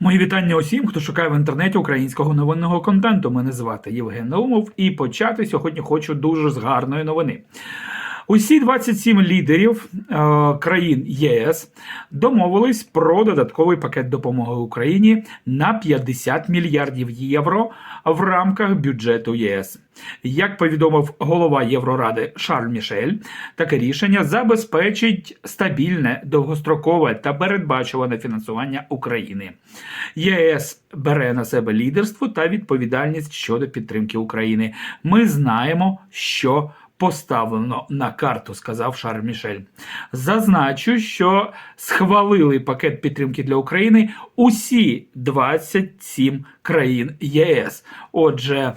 Мої вітання усім, хто шукає в інтернеті українського новинного контенту. Мене звати Євген Наумов, і почати сьогодні хочу дуже з гарної новини. Усі 27 лідерів е, країн ЄС домовились про додатковий пакет допомоги Україні на 50 мільярдів євро в рамках бюджету ЄС. Як повідомив голова Євроради Шарль Мішель, таке рішення забезпечить стабільне, довгострокове та передбачуване фінансування України. ЄС бере на себе лідерство та відповідальність щодо підтримки України. Ми знаємо, що поставлено на карту, сказав Шарль Мішель. Зазначу, що схвалили пакет підтримки для України усі 27 країн ЄС. Отже,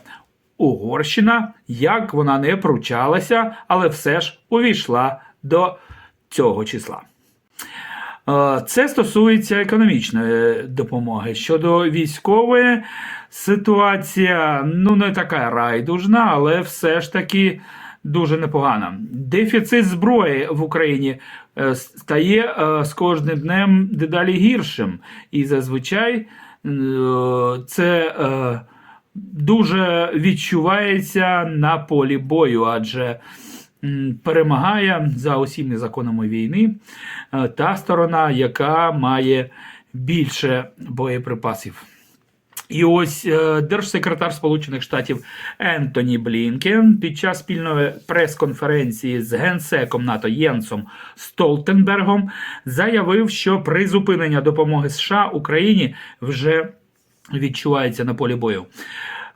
Угорщина, як вона не пручалася, але все ж увійшла до цього числа. Е, Це стосується економічної допомоги. Щодо військової, ситуація ну не така райдужна, але все ж таки дуже непогана. Дефіцит зброї в Україні е, стає е, з кожним днем дедалі гіршим. І зазвичай е, це дуже відчувається на полі бою, адже перемагає за усіми законами війни та сторона, яка має більше боєприпасів. І ось е, держсекретар Сполучених Штатів Ентоні Блінкен під час спільної прес-конференції з генсеком НАТО Єнсом Столтенбергом заявив, що призупинення допомоги США Україні вже відчувається на полі бою.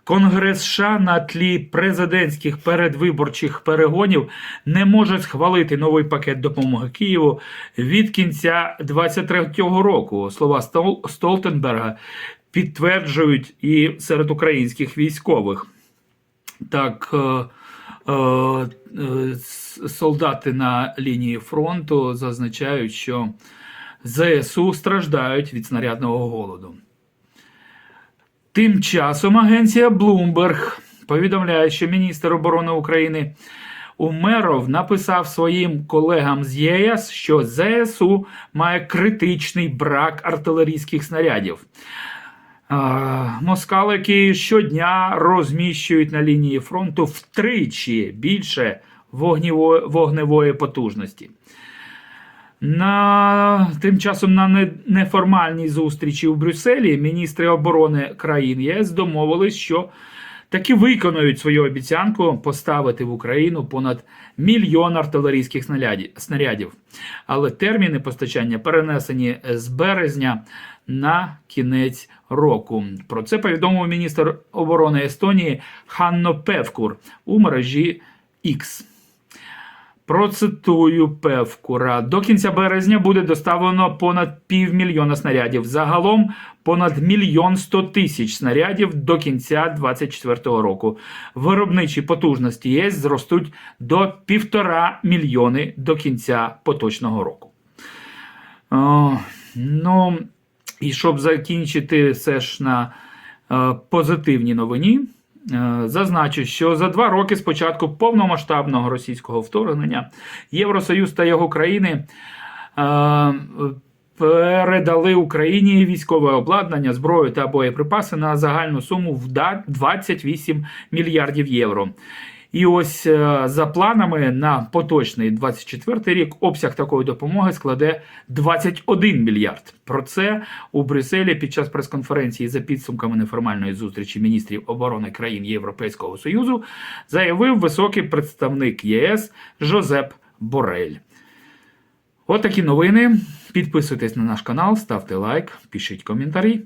Конгрес США на тлі президентських передвиборчих перегонів не може схвалити новий пакет допомоги Києву від кінця 23-го року. Слова Стол- Столтенберга підтверджують і серед українських військових. Так, е, е, е, солдати на лінії фронту зазначають, що ЗСУ страждають від снарядного голоду. Тим часом агенція Bloomberg повідомляє, що міністр оборони України Умеров написав своїм колегам з ЄС, що ЗСУ має критичний брак артилерійських снарядів. Москалики щодня розміщують на лінії фронту втричі більше вогневої, потужності. На тим часом на неформальній зустрічі у Брюсселі міністри оборони країн ЄС домовились, що таки виконують свою обіцянку поставити в Україну понад мільйон артилерійських снарядів. Але терміни постачання перенесені з березня на кінець року. Про це повідомив міністр оборони Естонії Ханно Певкур у мережі X. Процитую Певкура. До кінця березня буде доставлено понад півмільйона снарядів. Загалом понад мільйон сто тисяч снарядів до кінця 2024 року. Виробничі потужності ЄС зростуть до півтора мільйони до кінця поточного року. О, ну, і щоб закінчити все ж на е, позитивній новині, е, зазначу, що за два роки з початку повномасштабного російського вторгнення Євросоюз та його країни е, передали Україні військове обладнання, зброю та боєприпаси на загальну суму в 28 мільярдів євро. І ось е, за планами на поточний 24 рік обсяг такої допомоги складе 21 мільярд. Про це у Брюсселі під час прес-конференції за підсумками неформальної зустрічі міністрів оборони країн Європейського Союзу заявив високий представник ЄС Жозеп Борель. Отакі новини. Підписуйтесь на наш канал, ставте лайк, пишіть коментарі.